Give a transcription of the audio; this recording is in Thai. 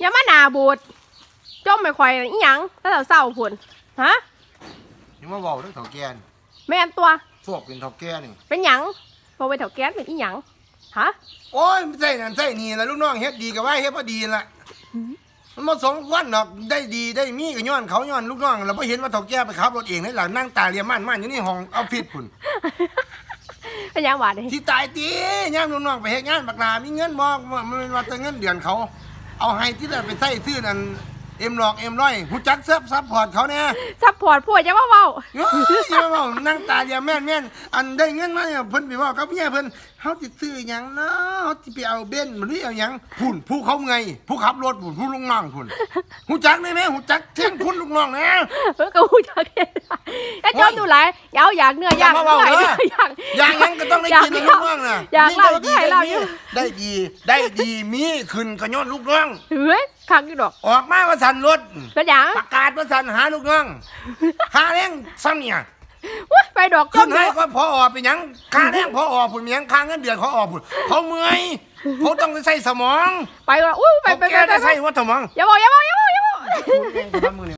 อย่ามาหนาบูดจมไม่ค่อยอีหยังแล้วเศร้าๆพุ่นฮะอย่ามาเว้าเรื่องเฒ่าแก่นี่แม่นตัวพวกเป็นเฒ่าแก่นี่เป็นหยังพอไปเถาแก๊สเป็นอีหยังฮะโอ้ยใส่นั่นใส่นี่ล่ะลูกน้องเฮ็ดดีก็ว่าเฮ็ดบ่ดีล่ะมันบ่สมควรดอกได้ดีได้มีก็ย้อนเขาย้อนลูกน้องเราบ่เห็นว่าเฒ่าแก่ไปขับรถเองให้หลังนั่งตาเลียมม่านม่านอยู่ในห้องเอาผิดพุ่นเป็นหยังหวานเลยที่ตายตีย่ามลูกน้องไปเฮ็ดงานบักลามีเงินบ่มันเป็นว่าแต่เงินเดือนเขา เอาให้ที่นั่นไปใส่ซื้อนั่นเอ็มหลอกเอ็มร้อยหูจักเซิร์ฟซัพพอร์ตเขาเนี่ยซัพพอร์ตพวกจะว่าเว้าเฮ้ยอย่ามาบอกนั่งตาเดียวแม่นแม่นอันได้เงินมาเนี่ยเพิ่นไปบอกกับเมียเพิ่นเฮาสิซื้อหยังเนาะเฮาสิไปเอาเบนซ์มันหรือเอาหยังพุ่นผู้เขาไงผู้ขับรถพุ่นผู้ลุงน้องพุ่นหูจักได้ไหมหูจักเที่ยงพุ่นลูกน้องนะเออก็หูจักเห็นไอ้จอมดูไรอยาวอยากเนื้ออยากอย่ามาเนื้เว้าอเด้ออยากอย่างนั้น ก็ต้องได้กินนะลูกน้องน่ะอยากเล่าก็ให้เล่าอยู่ ได้ดีได้ดีมีขึ้นก็ย้อนลูกน้อง เฮ้ยคักอยู่ดอก ออกมาว่าสันรถเป็นหยังประกาศว่าสันหาลูกน้องหาแรงซ้ำเนี่ยอุ๊ยไปดอกจขึ้มนเลให้ยก็พอออกไปหยังค่าแรงพอออกผุนมีหยังค่าเงินเดือนเขาออกผุนเขาเมื่อยเขาต้องใส่สมองไปว่าอู้ไปเขาไปไปแก้ไปได้ไปใส่ว่าสมองอย่าบอกอย่าบอกอย่าบอกอย่าบอก พูดเองก็ทำมือเนี่ย